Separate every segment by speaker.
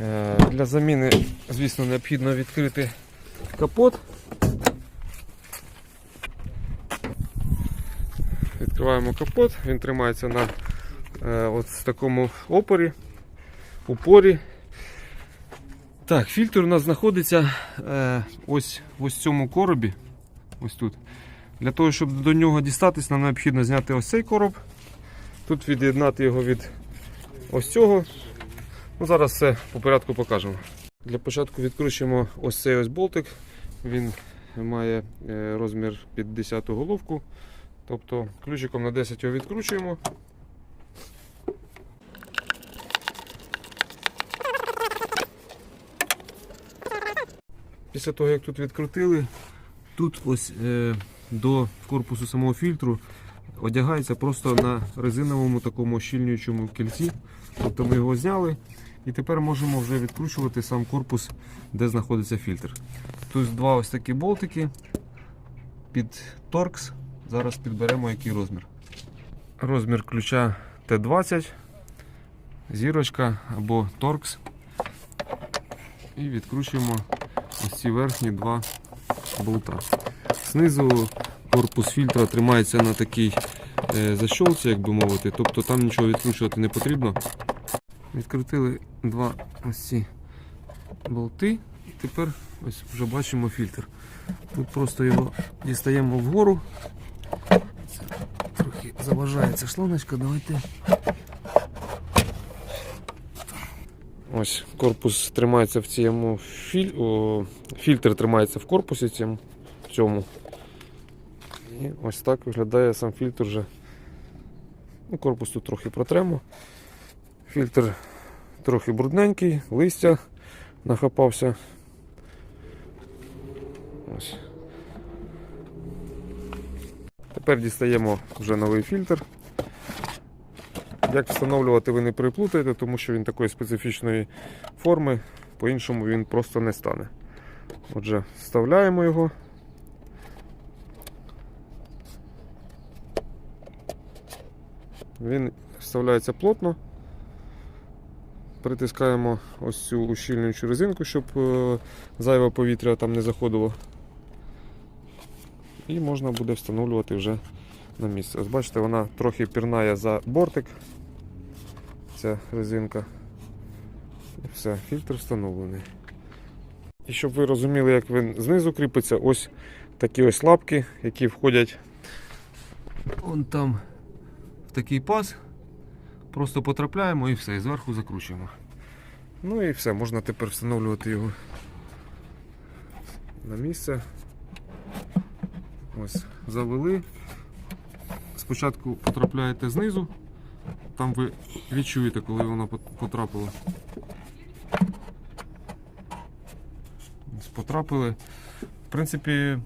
Speaker 1: Е, Для заміни, звісно, необхідно відкрити капот. Відкриваємо капот, він тримається на е, от такому опорі, упорі. Так, фільтр у нас знаходиться е, ось в ось цьому коробі. Ось тут. Для того, щоб до нього дістатись, нам необхідно зняти ось цей короб. Тут від'єднати його від ось цього. Ну, зараз все по порядку покажемо. Для початку відкручуємо ось цей ось болтик. Він має е, розмір під 10 головку. Тобто ключиком на 10 його відкручуємо. Після того, як тут відкрутили, тут ось е, до корпусу самого фільтру одягається просто на резиновому такому щільнюючому кільці. Тобто ми його зняли і тепер можемо вже відкручувати сам корпус, де знаходиться фільтр. Тут два ось такі болтики під торкс. Зараз підберемо який розмір. Розмір ключа Т20, зірочка або торкс. І відкручуємо ось ці верхні два болта. Знизу корпус фільтра тримається на такій е, защолці, як би мовити, тобто там нічого відкручувати не потрібно. Відкрутили два ось ці болти і тепер ось вже бачимо фільтр. Тут просто його дістаємо вгору. Це трохи заважає ця шланочка, давайте. Ось корпус тримається в цьому філь... Фільтр тримається в корпусі цьому. І ось так виглядає сам фільтр вже. Ну, корпус тут трохи протремо. Фільтр трохи брудненький, листя нахапався. Ось. Тепер дістаємо вже новий фільтр. Як встановлювати, ви не переплутаєте, тому що він такої специфічної форми, по-іншому він просто не стане. Отже, вставляємо його. Він вставляється плотно. Притискаємо ось цю ущільнюючу резинку, щоб е, зайве повітря там не заходило. І можна буде встановлювати вже на місце. Ось бачите, вона трохи пірнає за бортик. Ця резинка. І все, фільтр встановлений. І щоб ви розуміли, як він знизу кріпиться, ось такі ось лапки, які входять вон там в такий паз. Просто потрапляємо і все, і зверху закручуємо. Ну і все, можна тепер встановлювати його на місце. Ось, завели. Спочатку потрапляєте знизу, там ви відчуєте, коли воно потрапило. Потрапили. В принципі,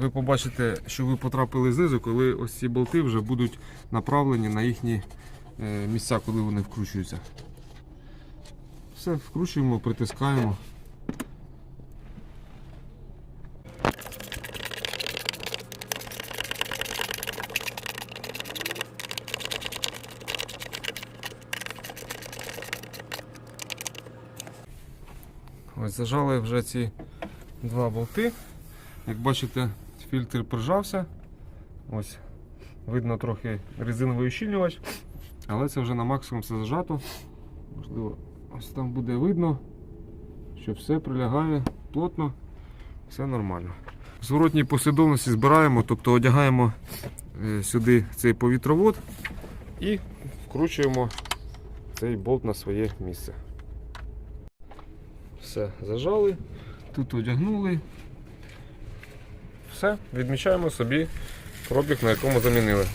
Speaker 1: ви побачите, що ви потрапили знизу, коли ось ці болти вже будуть направлені на їхні е, місця, коли вони вкручуються. Все, вкручуємо, притискаємо. Ось зажали вже ці два болти. Як бачите, фільтр прижався. Ось видно трохи резиновий ущільнювач, але це вже на максимум все зажато. Можливо, ось там буде видно, що все прилягає плотно, все нормально. В зворотній послідовності збираємо, тобто одягаємо е, сюди цей повітровод і вкручуємо цей болт на своє місце. Все, зажали, тут одягнули. Все, відмічаємо собі пробіг, на якому замінили.